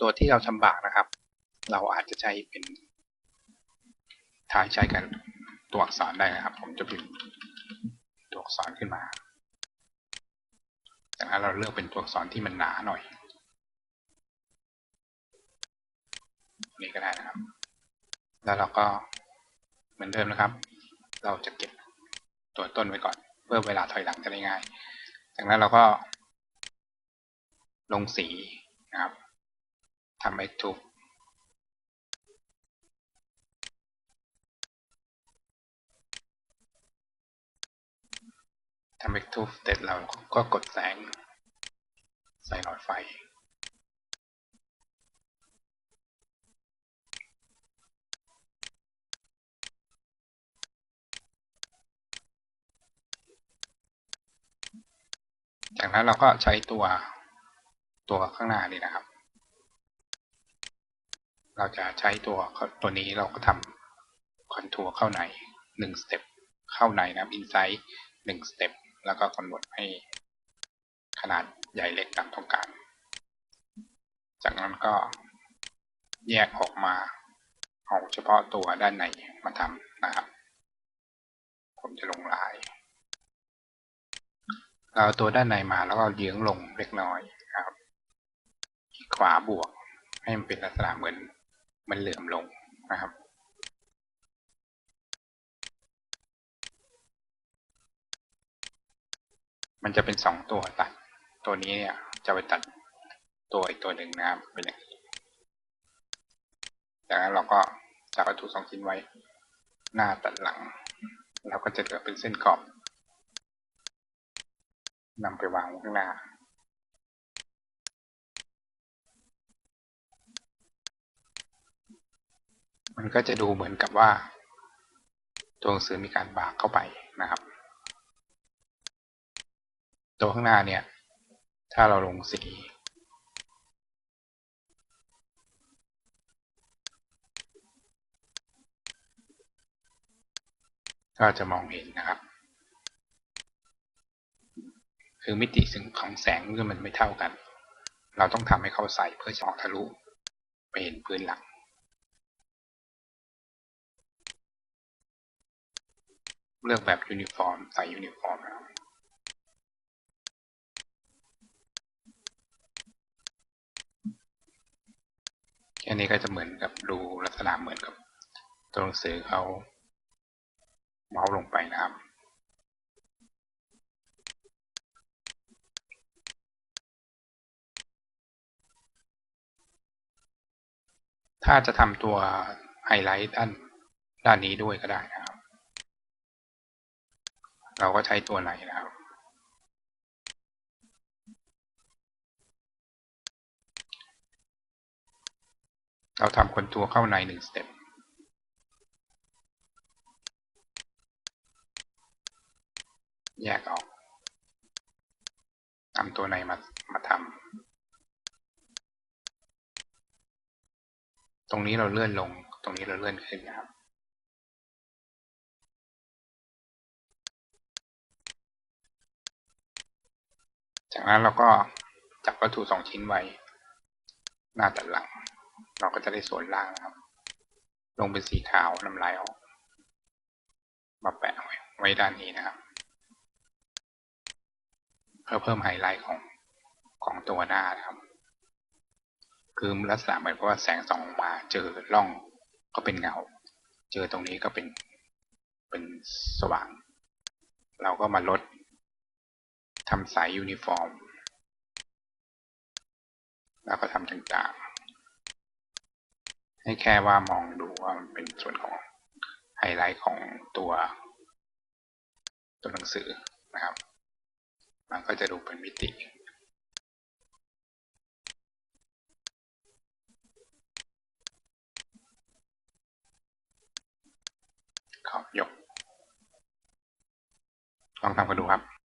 ตัวที่เราชำบากนะครับ เราอาจจะใช้เป็นทายใช้กับตัวอักษรได้นะครับ ผมจะพิมพ์ตัวอักษรขึ้นมาจากนั้นเราเลือกเป็นตัวอักษรที่มันหนาหน่อย นี่ก็ได้นะครับ แล้วเราก็เหมือนเดิมนะครับ เราจะเก็บตัวต้นไว้ก่อน เพื่อเวลาถอยหลังจะได้ง่าย จากนั้นเราก็ลงสีนะครับ ทำให้ถูกทำให้ทูบเสร็จเราก็กดแสง ใส่หลอดไฟจากนั้นเราก็ใช้ตัวตัวข้างหน้านี่นะครับ เราจะใช้ตัวตัวนี้เราก็ทำคอนทัวร์เข้าในหนึ่งสเต็ปเข้าในนะครับอินไซต์หนึ่งสเต็ปแล้วก็กำหนดให้ขนาดใหญ่เล็กตามต้องการ จากนั้นก็แยกออกมาเอาเฉพาะตัวด้านในมาทำนะครับ ผมจะลงลายเราเอาตัวด้านในมาแล้วก็เยื้องลงเล็กน้อยครับ ขวาบวกให้มันเป็นลักษณะเหมือน มันเหลื่อมลงนะครับ มันจะเป็นสองตัวตัด ตัวนี้เนี่ยจะไปตัดตัวอีกตัวหนึ่งนะครับเป็นอย่างนี้จากนั้นเราก็จับวัตถุสองชิ้นไว้ หน้าตัดหลัง เราก็จะเหลือเป็นเส้นกรอบนำไปวางข้างหน้า มันก็จะดูเหมือนกับว่า ตัวหนังสือมีการบากเข้าไปนะครับ ตัวข้างหน้าเนี่ย ถ้าเราลงสีก็จะมองเห็นนะครับ คือมิติสึงของแสงคือมันไม่เท่ากัน เราต้องทำให้เขาใสเพื่อจะออกทะลุไปเห็นพื้นหลัง เลือกแบบยูนิฟอร์ม ใส่ยูนิฟอร์มนะครับอันนี้ก็จะเหมือนกับดูลักษณะเหมือนกับตัวหนังสือเขาเมาส์ลงไปนะครับถ้าจะทำตัวไฮไลท์ด้านด้านนี้ด้วยก็ได้นะครับ เราก็ใช้ตัวไหนนะครับ เราทำคนตัวเข้าในหนึ่งสเต็ปแยกออกนำตัวในมามาทำตรงนี้เราเลื่อนลง ตรงนี้เราเลื่อนขึ้นนะครับ จากนั้นเราก็จับวัตถุสองชิ้นไว้หน้าตัดหลัง เราก็จะได้ส่วนล่างนะครับ ลงเป็นสีขาวนำลายออก มาแปะไว้ไว้ด้านนี้นะครับ เพื่อเพิ่มไฮไลท์ของของตัวหน้านะครับ คือลักษณะเหมือนเพราะว่าแสงส่องมาเจอร่องก็เป็นเงา เจอตรงนี้ก็เป็นเป็นสว่าง เราก็มาลด ทำสายยูนิฟอร์ม แล้วก็ทำต่างๆ ให้แค่ว่ามองดูว่ามันเป็นส่วนของไฮไลท์ของตัวตัวหนังสือนะครับ มันก็จะดูเป็นมิติขอบยก ลองทำกันดูครับ